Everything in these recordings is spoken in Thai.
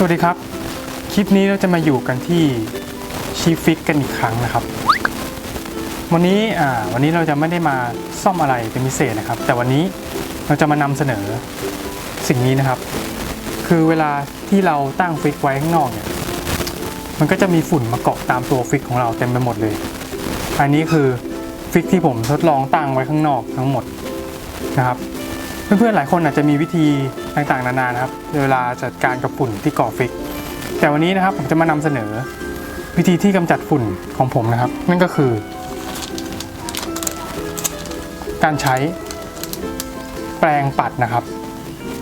สวัสดีครับ คลิปนี้เราจะมาอยู่กันที่ชีฟิกกันอีกครั้งนะครับ วันนี้อ่าวันนี้เราจะไม่ได้มาซ่อมอะไรเป็นพิเศษนะครับ แต่วันนี้เราจะมานำเสนอสิ่งนี้นะครับ คือเวลาที่เราตั้งฟิกไว้ข้างนอกเนี่ยมันก็จะมีฝุ่นมาเกาะตามตัวฟิกของเราเต็มไปหมดเลย อันนี้คือฟิกที่ผมทดลองตั้งไว้ข้างนอกทั้งหมดนะครับ เพื่อนๆหลายคนอาจจะมีวิธีต่างๆ นานานะครับเวลาจัดการกับฝุ่นที่ก่อฟิก แต่วันนี้นะครับผมจะมานำเสนอ วิธีที่กำจัดฝุ่นของผมนะครับ นั่นก็คือ การใช้แปรงปัดนะครับ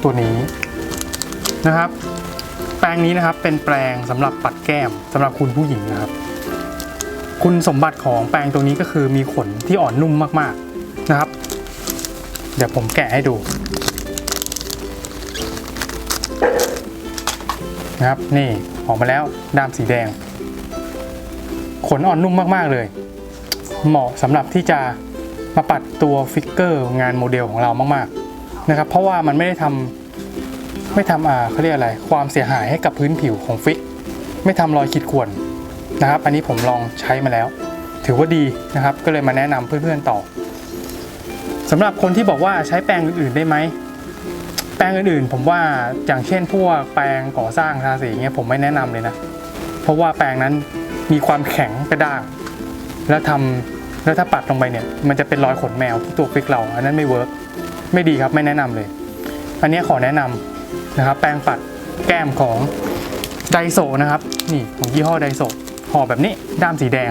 ตัวนี้นะครับ แปรงนี้นะครับเป็นแปรงสำหรับปัดแก้มสำหรับคุณผู้หญิงนะครับ คุณสมบัติของแปรงตัวนี้ก็คือมีขนที่อ่อนนุ่มมากๆนะครับ เดี๋ยวผมแกะให้ดู นะครับ นี่ออกมาแล้วด้ามสีแดง ขนอ่อนนุ่มมากๆเลย เหมาะสำหรับที่จะมาปัดตัวฟิกเกอร์งานโมเดลของเรามากๆนะครับ เพราะว่ามันไม่ได้ทำไม่ทำอ่าเขาเรียกอะไร ความเสียหายให้กับพื้นผิวของฟิก ไม่ทำรอยขีดข่วนนะครับ อันนี้ผมลองใช้มาแล้ว ถือว่าดีนะครับ ก็เลยมาแนะนำเพื่อนๆต่อสำหรับคนที่บอกว่าใช้แปรงอื่นๆได้ไหม แปรงอื่นๆ ผมว่าอย่างเช่นพวกแปรงก่อสร้างทาสีเงี้ยผมไม่แนะนำเลยนะ เพราะว่าแปรงนั้นมีความแข็งกระด้าง แล้วทำแล้วถ้าปัดลงไปเนี่ยมันจะเป็นรอยขนแมวที่ตัวฟิกเรา อันนั้นไม่เวิร์กไม่ดีครับไม่แนะนำเลย อันนี้ขอแนะนำนะครับ แปรงปัดแก้มของไดโซนะครับ นี่ของยี่ห้อไดโซห่อแบบนี้ด้ามสีแดง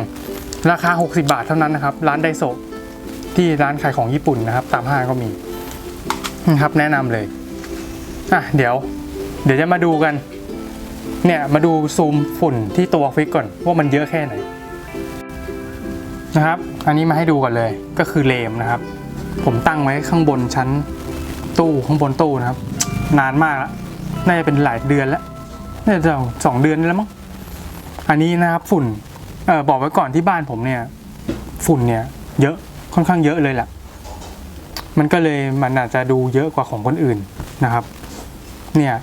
ราคา 60 บาทเท่านั้นนะครับ ร้านไดโซที่ร้านขายของญี่ปุ่นนะครับ ตามห้างก็มีนะครับแนะนำเลย อะเดี๋ยว เดี๋ยวจะมาดูกัน เนี่ยมาดูซูมฝุ่นที่ตัวฟิกก่อนว่ามันเยอะแค่ไหนนะครับ อันนี้มาให้ดูก่อนเลยก็คือเลมนะครับ ผมตั้งไว้ข้างบนชั้นตู้ข้างบนตู้นะครับ นานมากแล้วน่าจะเป็นหลายเดือนแล้วน่าจะสองเดือนแล้วมั้งอันนี้นะครับฝุ่นเออบอกไว้ก่อนที่บ้านผมเนี่ย ฝุ่นเนี่ย เยอะค่อนข้างเยอะเลยแหละมันก็เลยมันอาจจะดูเยอะกว่าของคนอื่นนะครับ เนี่ย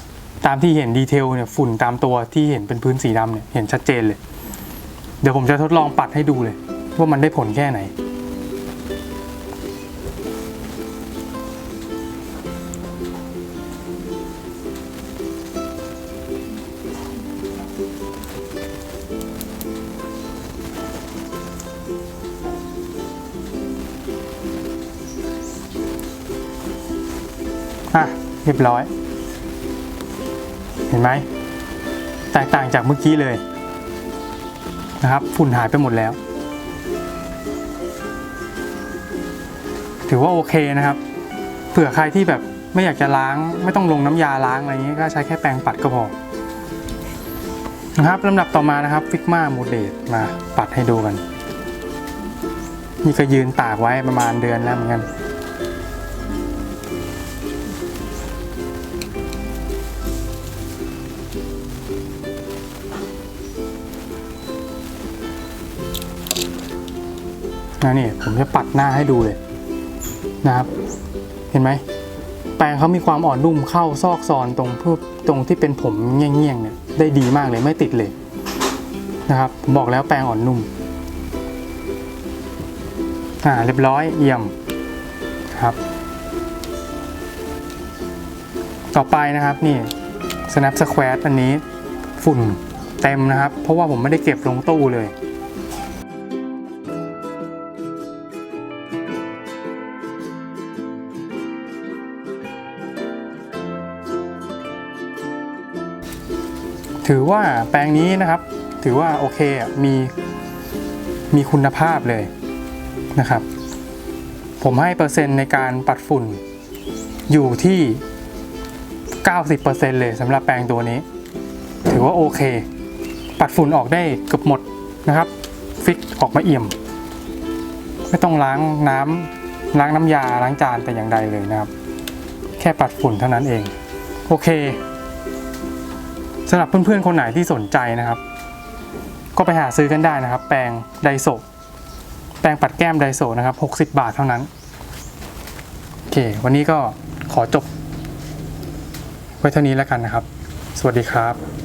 ตามที่เห็นดีเทลเนี่ยฝุ่นตามตัวที่เห็นเป็นพื้นสีดำเนี่ยเห็นชัดเจนเลย เดี๋ยวผมจะทดลองปัดให้ดูเลย ว่ามันได้ผลแค่ไหน อะ เรียบร้อย เห็นไหมแตกต่างจากเมื่อกี้เลยนะครับฝุ่นหายไปหมดแล้ว ถือว่าโอเคนะครับ เผื่อใครที่แบบไม่อยากจะล้าง ไม่ต้องลงน้ำยาล้างอะไรอย่างนี้ก็ใช้แค่แปรงปัดก็พอนะครับลำดับต่อมานะครับฟิกมาโมเดลมาปัดให้ดูกัน นี่ก็ยืนตากไว้ประมาณเดือนแล้วเหมือนกัน นะนี่ผมจะปัดหน้าให้ดูเลยนะครับ เห็นไหมแปรงเขามีความอ่อนนุ่มเข้าซอกซอนตรงพวกตรงที่เป็นผมเงี้ยงๆเนี่ยได้ดีมากเลยไม่ติดเลยนะครับผมบอกแล้วแปรงอ่อนนุ่มอ่าเรียบร้อยเยี่ยมครับ ต่อไปนะครับนี่ snap square อันนี้ฝุ่นเต็มนะครับ เพราะว่าผมไม่ได้เก็บลงตู้เลย ถือว่าแปลงนี้นะครับ ถือว่าโอเคมีมีคุณภาพเลยนะครับ ผมให้เปอร์เซ็นต์ในการปัดฝุ่นอยู่ที่ 90%เลยสำหรับแปรงตัวนี้ ถือว่าโอเค ปัดฝุ่นออกได้เกือบหมดนะครับ ฟิกออกมาเอี่ยม ไม่ต้องล้างน้ำล้างน้ำยาล้างจานแต่อย่างใดเลยนะครับ แค่ปัดฝุ่นเท่านั้นเอง โอเค สำหรับเพื่อนๆคนไหนที่สนใจนะครับ ก็ไปหาซื้อกันได้นะครับ แปรงไดโซแปรงปัดแก้มไดโซนะครับ 60 บาทเท่านั้น โอเค วันนี้ก็ขอจบ ไว้เท่านี้แล้วกันนะครับ สวัสดีครับ